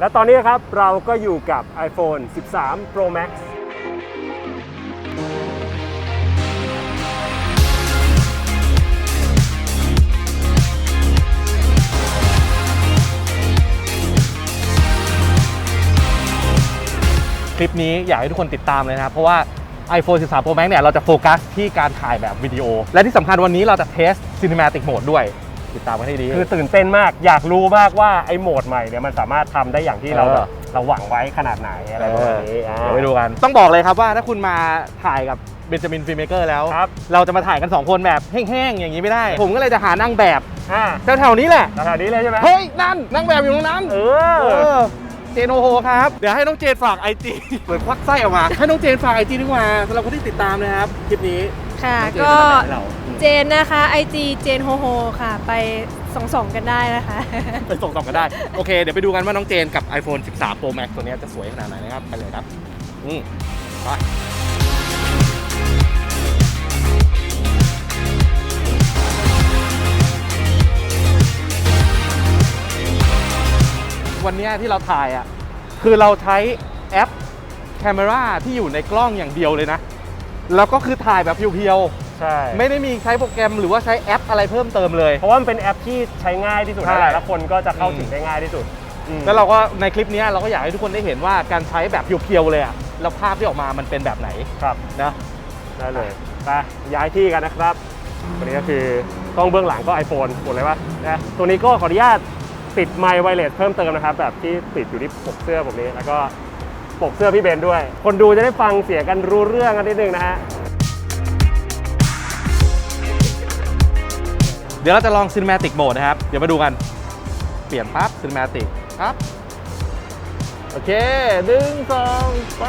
และตอนนี้ครับเราก็อยู่กับ iPhone 13 Pro Max คลิปนี้อยากให้ทุกคนติดตามเลยนะครับ เพราะว่า iPhone 13 Pro Max เนี่ย เราจะโฟกัสที่การถ่ายแบบวิดีโอ และที่สำคัญวันนี้เราจะเทส Cinematic Mode ด้วย ติดตามกันให้ดี คือตื่นเต้นมากอยากรู้มากว่าไอ้โหมดใหม่เนี่ยมันสามารถทำได้อย่างที่เราเออ แบบเราหวังไว้ขนาดไหนอะไรประมาณนี้อ่า เดี๋ยวไปดูกัน ต้องบอกเลยครับว่าถ้าคุณมาถ่ายกับเบนจามินฟิเมเกอร์แล้ว ครับ เราจะมาถ่ายกัน2คนแบบแห้งๆอย่างนี้ไม่ได้ ผมก็เลยจะหานั่งแบบอ่าแถวๆนี้แหละสถานนี้เลยใช่ไหมเฮ้ย นั่นนั่งแบบอยู่ตรงนั้นเอเออ อเจนโอโฮครับ เดี๋ยวให้น้องเจนฝากไอจี เหมือนควักไส้ออกมา ให้น้องเจนฝากไอจีดีกว่าสำหรับคนที่ติดตามนะครับ คลิปนี้ ค่ะน้องเจนก็จะมาให้เราเจนนะคะ IG เจนโฮโฮค่ะ ไปส่องๆกันได้นะคะ ไปส่งต่อกันได้ โอเค เดี๋ยวไปดูกันว่าน้องเจนกับ iPhone 13 Pro Max ตัวเนี้ยจะสวยขนาดไหนนะครับ ไปเลยครับ อืมไปวันเนี้ยที่เราถ่ายอะ คือเราใช้แอป Camera ที่อยู่ในกล้องอย่างเดียวเลยนะ แล้วก็คือถ่ายแบบเพียวใช่ ๆ ไม่ได้มีใช้โปรแกรมหรือว่าใช้แอปอะไรเพิ่มเติมเลย เพราะว่ามันเป็นแอปที่ใช้ง่ายที่สุดใช่ นั่นแหละแล้วคนก็จะเข้าถึงอืมได้ง่ายที่สุดอืมแล้วเราก็ในคลิปเนี้ยเราก็อยากให้ทุกคนได้เห็นว่าการใช้แบบเพียวๆเลยอะแล้วภาพที่ออกมามันเป็นแบบไหนครับ นะได้เลยไปย้ายที่กันนะครับวันนี้ก็คือกล้องเบื้องหลังก็ iPhone หมดเลยปะนะตัวนี้ก็ขออนุญาตติดไมค์ไวเลสเพิ่มเติมนะครับ แบบที่ติดอยู่ที่ปกเสื้อผมนี้ แล้วก็ ปกเสื้อพี่เบนด้วย คนดูจะได้ฟังเสียงกันรู้เรื่องกันนิดนึงนะฮะ เดี๋ยวเราจะลอง Cinematic Mode นะครับ เดี๋ยวมาดูกัน เปลี่ยนปั๊บ Cinematic ครับ โอเคหนึ่งสองไป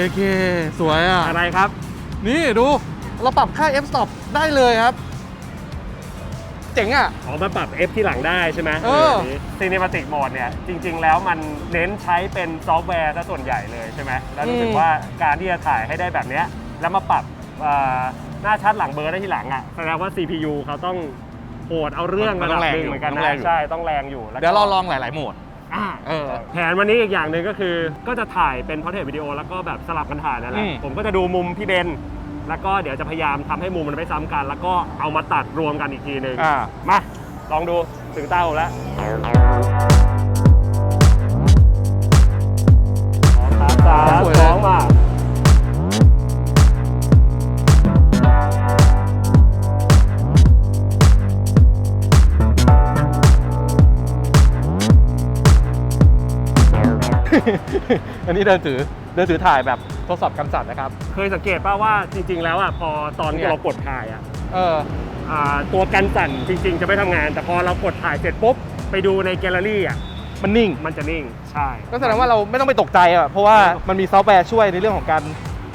เย้เกสวยอะ อะไรครับ นี่ดู เราปรับค่า f stop ได้เลยครับ เจ๋งอะออกมาปรับ F ที่หลังได้ใช่ไหมเออ ซีนิมาติกโหมดเนี่ย จริง ๆ แล้วมันเน้นใช้เป็นซอฟต์แวร์ซะส่วนใหญ่เลยใช่ไหมแล้วรู้สึกว่าการที่จะถ่ายให้ได้แบบเนี้ยแล้วมาปรับเอ่อหน้าชัดหลังเบอร์ได้ที่หลังอะแสดงว่า CPU เขาต้องโหดเอาเรื่องมัระนต้ดัอบงแรงหนึ่งอยู่เหมือนกันต้องแรนะงอยู่ ใช่ต้องแรงอยู่แล้ก็ เดี๋ยวเราลองหลาย ๆ โหมด อ่า เออ แผนวันนี้อีกอย่างหนึ่งก็คือ ก็จะถ่ายเป็นพอร์เทรตวิดีโอแล้วก็แบบสลับกันถ่ายนั่นแหละอืมผมก็จะดูมุมพี่เบนแล้วก็เดี๋ยวจะพยายามทำให้มุมมันไม่ซ้ำกัน แล้วก็เอามาตัดรวมกันอีกทีหนึ่งอ่า มาลองดูถึงเต้าแล้วสามสามสวยเลย สองมา อันนี้เดินถือเดินถือถ่ายแบบทดสอบการสั่นนะครับ เคยสังเกตป่าว่าจริง ๆ แล้วอะพอตอนเนี่ที่ย เรากดถ่ายอะเออ อ่าตัวกันสั่นจริง ๆ จะไม่ทำงาน แต่พอเรากดถ่ายเสร็จปุ๊บไปดูในแกลเลอรี่อะมันนิ่ง มันจะนิ่งใช่ ก็แสดงว่าเราไม่ต้องไปตกใจอะ เพราะว่ามันมีซอฟต์แวร์ช่วยในเรื่องของการ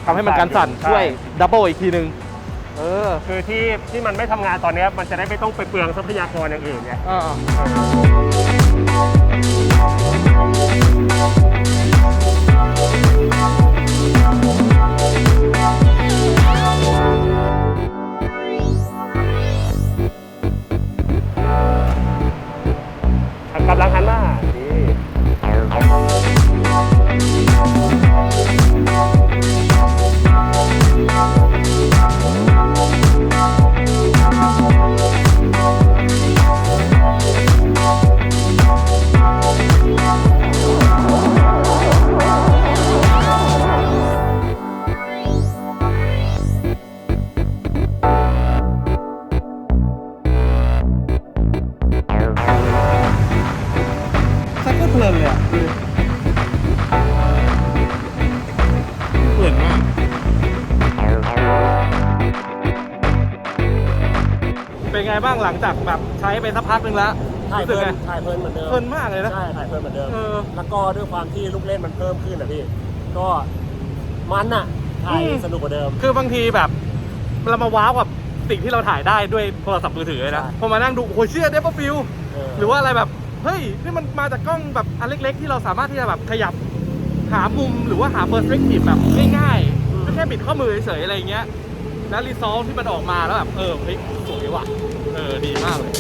ทำให้มันการสั่นใช่ ช่วยดับเบิลอีกทีนึง เออคือที่ที่มันไม่ทำงานตอนเนี้ยมันจะได้ไม่ต้องไปเปลืองทรัพยากรอย่างอื่นไง อ่า Música างหลังจากแบบใช้ไปสักพักนึงแล้วถ่ายรู้เพสึลิกไงนถ่ายเพลินเหมือนเดิมเพลินมากเลยนะ ใช่ถ่ายเพลินเหมือนเดิม เออ แล้วก็ด้วยความที่ลูกเล่นมันเพิ่มขึ้นนะพี่ ก็มันอะถ่ายอืม สนุกกว่าเดิม คือบางทีแบบเรามาว้าวกับสิ่งที่เราถ่ายได้ด้วยโทรศัพท์มือถือเลยนะใช่ พอมานั่งดูโอ้โหเชื่อเดฟฟิลเออหรือว่าอะไรแบบเฮ้ยนี่มันมาจากกล้องแบบอันเล็ก ๆ ที่เราสามารถที่จะแบบขยับหามุมหรือว่าหาเปอร์สเปกทีฟแบบง่ายๆก็แค่บิดข้อมือเฉยๆอะไรอย่างเงี้ย แล้วรีซอลที่มันออกมาแล้วแบบเออเฮ้ยสวยว่ะเออดีมากเลย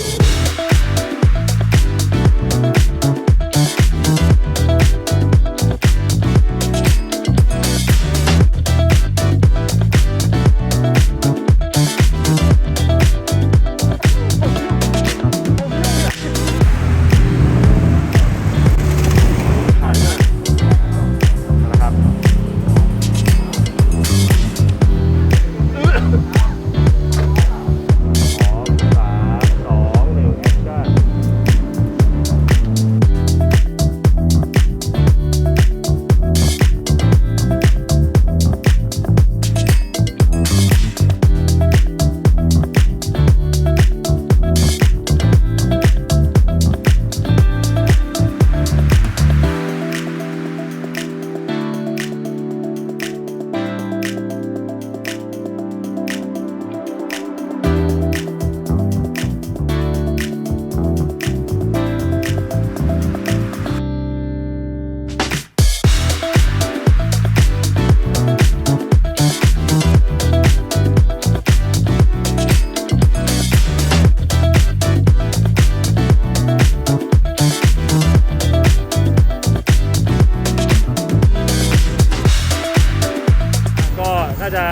น่าจะ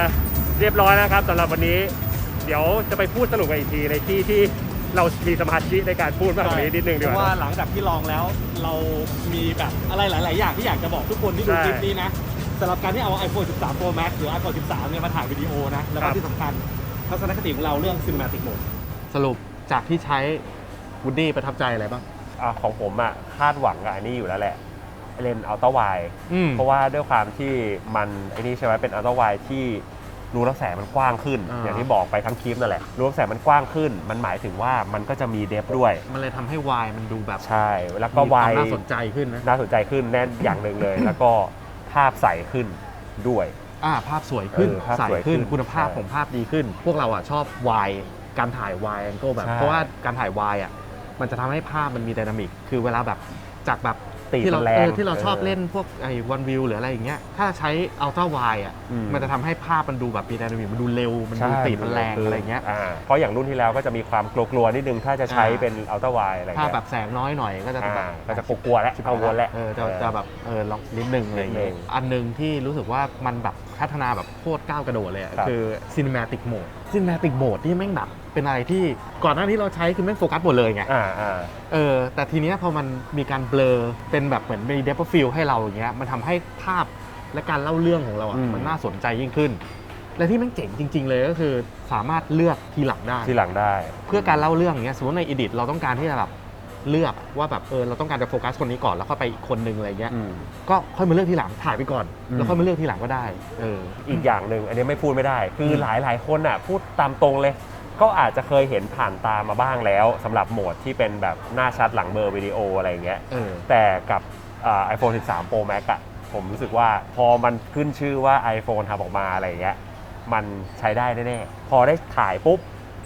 เรียบร้อยแล้วครับสำหรับวันนี้ เดี๋ยวจะไปพูดสรุปกันอีกทีในที่ที่เรามีสมาธิในการพูดมากกว่านี้นิดนึงดีกเพว่าราะว่า หลังจากที่ลองแล้วเรามีแบบอะไรหลาย ๆ อย่างที่อยากจะบอกทุกคนที่ดูใช่คลิปนี้นะสำหรับการที่เอา iPhone 13 Pro Max หรือ iPhone 13 เนี่ยมาถ่ายวิดีโอนะ แล้วคก็รับที่สำคัญทัศนคติของเราเรื่อง Cinematic Mode สรุปจากที่ใช้วูดดี้ประทับใจอะไรบ้าง อะของผมอะคาดหวังกับอันนี้อยู่แล้วแหละ เลนอัลตร้าไวอืมเพราะว่าด้วยความที่มันไอ้นี่ใช่ไหมเป็นอัลตร้าไวที่รูรับแสงมันกว้างขึ้น อ่า อย่างที่บอกไปทั้งคลิปนั่นแหละรูรับแสงมันกว้างขึ้น มันหมายถึงว่ามันก็จะมีเดฟด้วย มันเลยทำให้วายมันดูแบบใช่ แล้วก็มีไวความน่าสนใจขึ้นนะ น่าสนใจขึ้นแน่นอย่างหนึ่งเลย แล้วก็ภาพใสขึ้นด้วย อ่าภาพสวยขึ้นเออภาพใสสวยขึ้ขึ้นนคุณภาพใช่ของภาพดีขึ้น พวกเราอะชอบวายการถ่ายวายแองเกิลแบบ ใช่เพราะว่าการถ่ายวายอะมันจะทำให้ภาพมันมีไดนามิกคือเวลาแบบจากแบบ ตีที่มัเรานแรเองอที่เราชอบออเล่นพวกไอ้วันวิวหรืออะไรอย่างเงี้ยถ้าใช้อัลตร้าไวอะอืมมันจะทำให้ภาพมันดูแบบมีไดนามิกมันดูเร็วมันดูใช่ตีดมันแรงคือะไรเงี้ยาเพราะอย่างรุ่นที่แล้วก็จะมีความกลัวๆนิดนึงถ้าจะใช้อ่า เป็นอัลตร้าไวอะไรภาพเงี้ยแบบแสงน้อยหน่อยก็จะแบบ อ่าก็จะกลัวๆแล้วเอาวนแล้ว เออจะจะแบบเออลองนิดนึงอะไรอย่างเงี้นิยดนึง อันหนึงที่รู้สึกว่ามันแบบพัฒนาแบบโคตรก้าวกระโดดเลยอะครับ คือ cinematic mode cinematic mode ที่แม่งแบบเป็นอะไรที่ก่อนหน้าที่เราใช้คือแม่งโฟกัสหมดเลยไง อ่าอ่า เออแต่ทีเนี้ยพอมันมีการเบลอเป็นแบบเหมือนมี depth of field ให้เราอย่างเงี้ยมันทำให้ภาพและการเล่าเรื่องของเราอะอืม มันน่าสนใจยิ่งขึ้น และที่แม่งเจ๋งจริง ๆ เลยก็คือสามารถเลือกทีหลังได้ ที่หลังได้ เพื่อการเล่าเรื่องอย่างเงี้ยสมมติใน edit เราต้องการที่จะแบบ เลือกว่าแบบเออเราต้องการจะโฟกัสคนนี้ก่อนแล้วค่อยไปอีกคนนึงอะไรเงี้ยอืม ก็ค่อยมาเลือกทีหลังถ่ายไปก่อน อืม แล้วค่อยมาเลือกทีหลังก็ได้เออ อีกอย่างหนึ่งอันนี้ไม่พูดไม่ได้ คือมหลายหลายๆคนอะพูดตามตรงเลย ก็อาจจะเคยเห็นผ่านตามาบ้างแล้วสำหรับโหมดที่เป็นแบบหน้าชัดหลังเบอร์วิดีโออะไรอย่างเงี้ย เออ แต่กับไอโฟน13 Pro Max อะผมรู้สึกว่าพอมันขึ้นชื่อว่า iPhone ทำออกมาอะไรอย่างเงี้ยมันใช้ได้แน่ๆพอได้ถ่ายปุ๊บ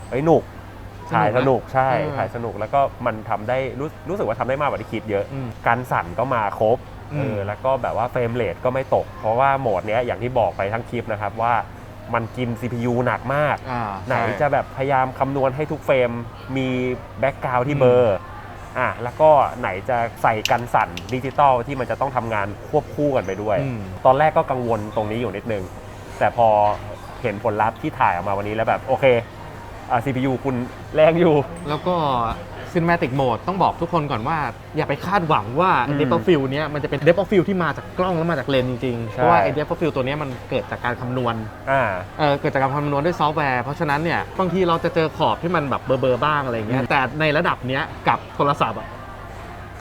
เฮ้ยหนุกสนุกนะ ถ่ายสนุกใช่เออถ่ายสนุกแล้วก็มันทำได้รู้รู้สึกว่าทำได้มากกว่าที่คิดเยอะอืมการสั่นก็มาครบอืมเออแล้วก็แบบว่าเฟรมเรทก็ไม่ตก เพราะว่าโหมดเนี้ยอย่างที่บอกไปทั้งคลิปนะครับว่ามันกิน CPU หนักมากอ่าไหนใช่จะแบบพยายามคำนวณให้ทุกเฟรมมีแบ็กกราวที่เบอร์อะแล้วก็ไหนจะใส่กันสั่นดิจิตอลที่มันจะต้องทำงานควบคู่กันไปด้วยอืมตอนแรกก็กังวลตรงนี้อยู่นิดนึง แต่พอเห็นผลลัพธ์ที่ถ่ายออกมาวันนี้แล้วแบบโอเค อ่า CPU คุณแรงอยู่ แล้วก็ cinematic mode ต้องบอกทุกคนก่อนว่า อย่าไปคาดหวังว่า อืม depth of field เนี้ยมันจะเป็น depth of field ที่มาจากกล้องแล้วมาจากเลนส์จริงๆใช่เพราะว่าไอ้ depth of field ตัวเนี้ยมันเกิดจากการคำนวณ อ่า เออเกิดจากการคำนวณด้วยซอฟต์แวร์ เพราะฉะนั้นเนี่ยบางทีเราจะเจอขอบที่มันแบบเบลอๆบ้างอะไรเงี้ยอืมแต่ในระดับเนี้ยกับโทรศัพท์อะ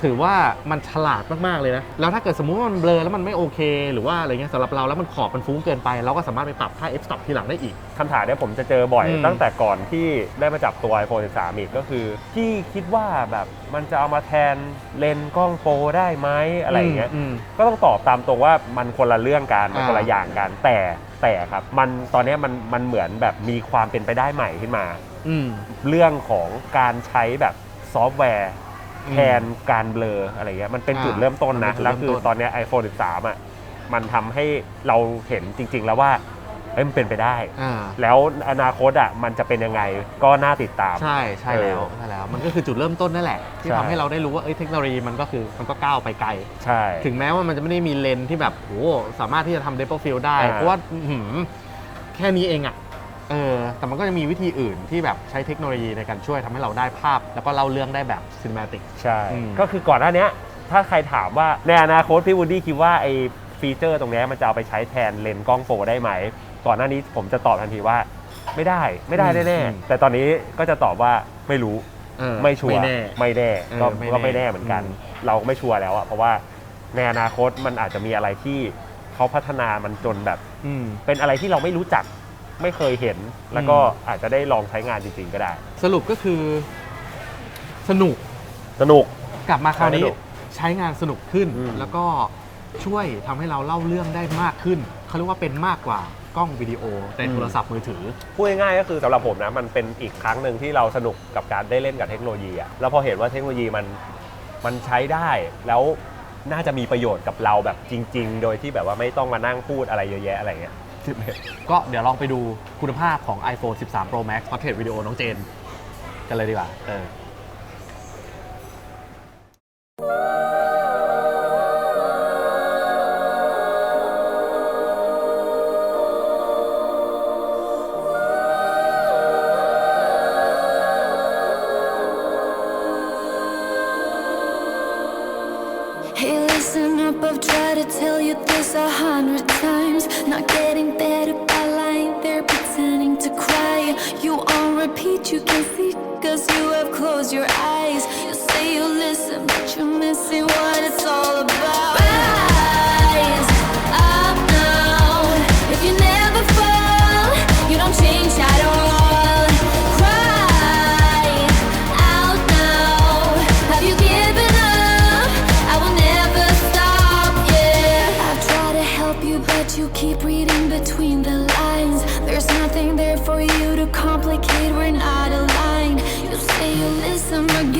ถือว่ามันฉลาดมากๆเลยนะ แล้วถ้าเกิดสมมุติว่ามันเบลอแล้วมันไม่โอเค หรือว่าอะไรเงี้ยสำหรับเราแล้วมันขอบมันฟุ้งเกินไป เราก็สามารถไปปรับค่า f stop ทีหลังได้อีก คำถามเนี้ยผมจะเจอบ่อยอืม ตั้งแต่ก่อนที่ได้มาจับตัว iPhone 13 อีกก็คือ ที่คิดว่าแบบมันจะเอามาแทนเลนส์กล้องโปรได้ไหมอะไรอย่างเงี้ย ม ก็ต้องตอบตามตรงว่ามันคนละเรื่องกันมันอ่า คนละอย่างกันแต่แต่ครับ มันตอนเนี้ยมันมันเหมือนแบบมีความเป็นไปได้ใหม่ขึ้นมา อืม เรื่องของการใช้แบบซอฟต์แวร์ แทนการเบลออะไรเงี้ยมันเป็นจุดอ่าเริ่มต้นมันนะเป็นจุดแล้วคือเริ่มต้น ตอนเนี้ย iPhone 13 อะ มันทำให้เราเห็นจริง ๆ แล้วว่าเอ้ยมันเป็นไปได้ อ่าแล้วอนาคตอะมันจะเป็นยังไงก็น่าติดตาม ใช่ใช่แล้วเออใช่แล้ว มันก็คือจุดเริ่มต้นนั่นแหละ ที่ใช่ ทำให้เราได้รู้ว่าเอ้ยเทคโนโลยีมันก็คือมันก็ก้าวไปไกล ใช่ ถึงแม้ว่ามันจะไม่ได้มีเลนส์ที่แบบโอ้สามารถที่จะทำเดปฟิลได้ อ่าเพราะว่าอื้อหือแค่นี้เองอะ เออแต่มันก็จะมีวิธีอื่นที่แบบใช้เทคโนโลยีในการช่วยทำให้เราได้ภาพ แล้วก็เล่าเรื่องได้แบบซินมาติก ใช่ อืม ก็คือก่อนหน้าเนี้ย ถ้าใครถามว่าในอนาคตพี่วูดดี้คิดว่าไอ้ฟีเจอร์ตรงเนี้ยมันจะเอาไปใช้แทนเลนส์กล้องโฟร์ได้ไหม ก่อนหน้านี้ผมจะตอบทันทีว่าไม่ได้ไม่ได้แน่ๆแต่ตอนนี้ก็จะตอบว่าไม่รู้ เออไม่ชัวร์ไม่แน่ ไม่แน่เออก็ไม่แน่ก็ไม่แน่เหมือนกัน อืม เราก็ไม่ชัวร์แล้วอะเพราะว่าในอนาคตมันอาจจะมีอะไรที่เขาพัฒนามันจนแบบ อืม เป็นอะไรที่เราไม่รู้จัก ไม่เคยเห็น แล้วก็อาจจะได้ลองใช้งานจริง ๆ ก็ได้ สรุปก็คือ สนุกสนุก กลับมาคราวนี้ สนุกใช้งานสนุกขึ้น อืม แล้วก็ช่วยทำให้เราเล่าเรื่องได้มากขึ้นเขาเรียกว่าเป็นมากกว่ากล้องวิดีโอในโทรศัพท์มือถือ พูดง่ายๆก็คือสำหรับผมนะ มันเป็นอีกครั้งหนึ่งที่เราสนุกกับการได้เล่นกับเทคโนโลยีอะแล้วพอเห็นว่าเทคโนโลยีมันมันใช้ได้ แล้วน่าจะมีประโยชน์กับเราแบบจริง ๆ โดยที่แบบว่าไม่ต้องมานั่งพูดอะไรเยอะแยะอะไรเงี้ย ก็เดี๋ยวลองไปดูคุณภาพของ iPhone 13 Pro Max Portrait Video น้องเจน กันเลยดีกว่า เออ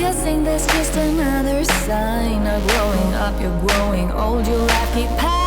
guessing that's just another sign of growing up. You're growing old, you laugh, keep.